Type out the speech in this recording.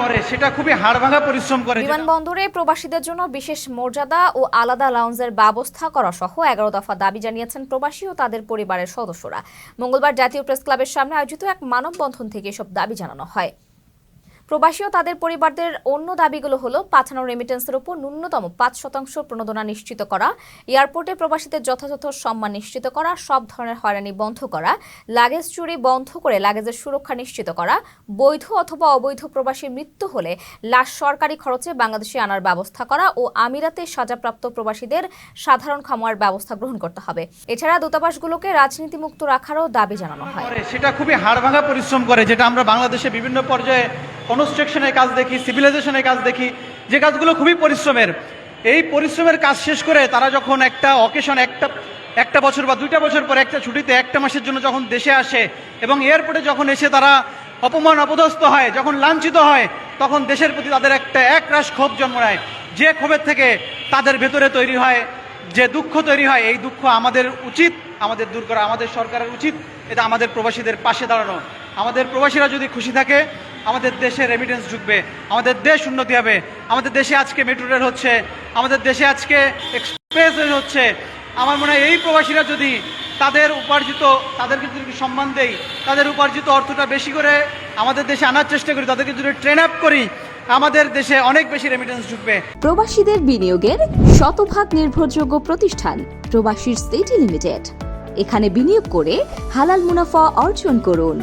করে সেটা খুবই হাড়ভাঙা পরিশ্রম করে বিমানবন্দরে প্রবাসীদের জন্য বিশেষ মর্যাদা ও আলাদা লাউঞ্জের ব্যবস্থা করা সহ এগারো দফা দাবি জানিয়েছেন প্রবাসী ও তাদের পরিবারের সদস্যরা। মঙ্গলবার জাতীয় প্রেস ক্লাবের সামনে আয়োজিত এক মানববন্ধন থেকে এসব দাবি জানানো হয়। প্রবাসী ও তাদের পরিবারদের অন্য দাবিগুলো হলো পাঠানো রেমিটেন্সের উপর ন্যূনতম পাঁচ শতাংশ প্রণোদনা নিশ্চিত করা, এয়ারপোর্টে প্রবাসীদের যথাযথ সম্মান নিশ্চিত করা, সব ধরনের হয়রানি বন্ধ করা লাগেজ চুরি বন্ধ করে লাগেজের সুরক্ষা নিশ্চিত করা, বৈধ অথবা অবৈধ প্রবাসীর মৃত্যু হলে লাশ সরকারি খরচে বাংলাদেশে আনার ব্যবস্থা করা ও আমিরাতে সাজাপ্রাপ্ত প্রবাসীদের সাধারণ খামোয়ার ব্যবস্থা গ্রহণ করতে হবে। এছাড়া দূতাবাসগুলোকে রাজনীতিমুক্ত রাখারও দাবি জানানো হয়। সেটা খুবই হাড়ভাঙা পরিশ্রম করে, যেটা আমরা বাংলাদেশে বিভিন্ন পর্যায়ে কনস্ট্রাকশনের কাজ দেখি সিভিলাইজেশনের কাজ দেখি, যে কাজগুলো খুবই পরিশ্রমের। এই পরিশ্রমের কাজ শেষ করে তারা যখন একটা অকেশন একটা একটা বছর বা দুইটা বছর পর একটা ছুটিতে একটা মাসের জন্য যখন দেশে আসে এবং এয়ারপোর্টে যখন এসে তারা অপমান, অপদস্থ হয়, যখন লাঞ্ছিত হয়, তখন দেশের প্রতি তাদের একটা একরাশ ক্ষোভ জন্ম নেয়। যে ক্ষোভের থেকে তাদের ভেতরে তৈরি হয়, যে দুঃখ তৈরি হয়, এই দুঃখ আমাদের উচিত, আমাদের দূর করা, আমাদের সরকারের উচিত, এটা আমাদের প্রবাসীদের পাশে দাঁড়ানো। আমাদের প্রবাসীরা যদি খুশি থাকে আমাদের দেশে রেমিটেন্স ঢুকবে, আমাদের দেশ উন্নতি হবে। আমাদের দেশে আজকে মেট্রো রেল হচ্ছে, আমাদের দেশে আজকে এক্সপ্রেস রেল হচ্ছে। আমার মনে হয় এই প্রবাসীরা যদি তাদের উপার্জিত, তাদেরকে যদি সম্মান দেই, তাদের উপার্জিত অর্থটা বেশি করে আমাদের দেশে আনার চেষ্টা করি, তাদেরকে যদি ট্রেন আপ করি, আমাদের দেশে অনেক বেশি রেমিটেন্স ঢুকবে। প্রবাসীদের বিনিয়োগের শতভাগ নির্ভরযোগ্য প্রতিষ্ঠান প্রবাসীর সিটি লিমিটেড এখানে বিনিয়োগ করে হালাল মুনাফা অর্জন করুন।